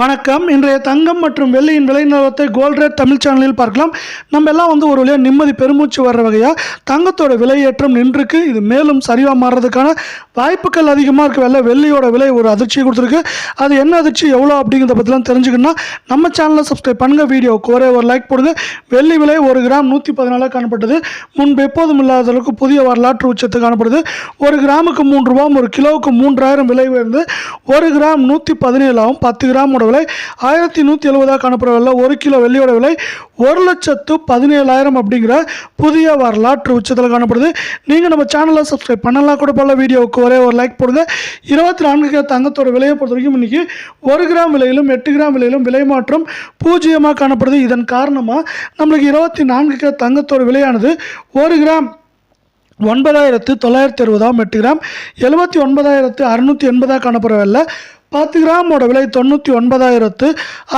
வணக்கம். இன்றைய தங்கம் மற்றும் வெள்ளியின் விலை நிலவரத்தை கோல்ட் ரேட் தமிழ் சேனலில் பார்க்கலாம். நம்ம எல்லாம் வந்து ஒரு வழியாக நிம்மதி பெருமூச்சு வர்ற வகையாக தங்கத்தோட விலையேற்றம் நின்றுருக்கு. இது மேலும் சரிவாக மாறுறதுக்கான வாய்ப்புகள் அதிகமாக இருக்க. வெள்ள வெள்ளியோட விலை ஒரு அதிர்ச்சி கொடுத்துருக்கு. அது என்ன அதிர்ச்சி எவ்வளோ அப்படிங்கிறத பற்றிலாம் தெரிஞ்சுக்கணும்னா நம்ம சேனலை சப்ஸ்கிரைப் பண்ணுங்கள் வீடியோவுக்கு ஒரே ஒரு லைக் போடுங்க. வெள்ளி விலை ஒரு கிராம் நூற்றி பதினாலாக காணப்பட்டது. முன்பு எப்போதும் இல்லாத அளவுக்கு புதிய வரலாற்று உச்சத்து காணப்படுது. ஒரு கிராமுக்கு மூன்று ரூபாவும் ஒரு கிலோவுக்கு மூன்றாயிரம் விலை உயர்ந்து ஒரு கிராம் நூற்றி பதினேழாகவும் பத்து கிராமோட விலை ஆயிரத்தி நூற்றி எழுபதாக காணப்படவில்லை ஒரு கிலோ வெள்ளியோட விலை ஒரு லட்சத்து பதினேழாயிரம் அப்படிங்கிற புதிய வரலாற்று உச்சத்தில் காணப்படுது. நீங்கள் நம்ம சேனலை சப்ஸ்கிரைப் பண்ணலாம் கூட பல வீடியோவுக்கு ஒரே ஒரு லைக் போடுங்க. இருபத்தி நான்கு கிலோ தங்கத்தோட விலையை பொறுத்த வரைக்கும் இன்றைக்கி ஒரு கிராம் விலையிலும் எட்டு கிராம் விலையிலும் விலை மாற்றம் பூஜ்ஜியமாக காணப்படுது. இதன் காரணமாக நம்மளுக்கு இருபத்தி நான்கு கிலோ தங்கத்தோட விலையானது ஒரு கிராம் ஒன்பதாயிரத்து தொள்ளாயிரத்தி அறுபதாம் எட்டு கிராம் எழுபத்தி ஒன்பதாயிரத்து அறுநூற்றி எண்பதாக காணப்படவில்லை பத்து கிராமோட விலை தொண்ணூற்றி ஒன்பதாயிரத்து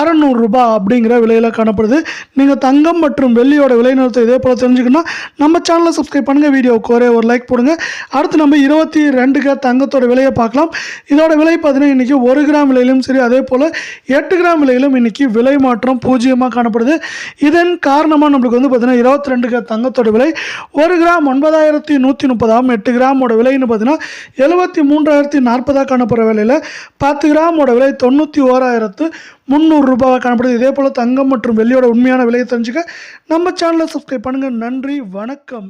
அறநூறுரூபா அப்படிங்கிற விலையில் காணப்படுது. நீங்கள் தங்கம் மற்றும் வெள்ளியோட விலை நிறுத்தம் இதே போல் தெரிஞ்சுக்கணும் நம்ம சேனலை சப்ஸ்கிரைப் பண்ணுங்கள் வீடியோவுக்கு ஒரே ஒரு லைக் போடுங்க. அடுத்து நம்ம இருபத்தி ரெண்டுக்கு தங்கத்தோட விலையை பார்க்கலாம். இதோட விலை பார்த்தீங்கன்னா இன்றைக்கி ஒரு கிராம் விலையிலும் சரி அதே போல் எட்டு கிராம் விலையிலும் இன்றைக்கி விலை மாற்றம் பூஜ்ஜியமாக காணப்படுது. இதன் காரணமாக நம்மளுக்கு வந்து பார்த்தீங்கன்னா இருபத்தி ரெண்டுக்கு தங்கத்தோட விலை ஒரு கிராம் ஒன்பதாயிரத்தி நூற்றி முப்பதாம் எட்டு கிராமோட விலைன்னு பார்த்தீங்கன்னா எழுபத்தி மூன்றாயிரத்தி நாற்பதாக காணப்படுற விலையில் பத்து கிராமோட விலை தொண்ணூற்றி ஓராயிரத்து முந்நூறு ரூபாய் காணப்படுது. இதே போல் தங்கம் மற்றும் வெள்ளியோட உண்மையான விலையை தெரிஞ்சுக்க நம்ம சேனலை சப்ஸ்கிரைப் பண்ணுங்கள் நன்றி வணக்கம்.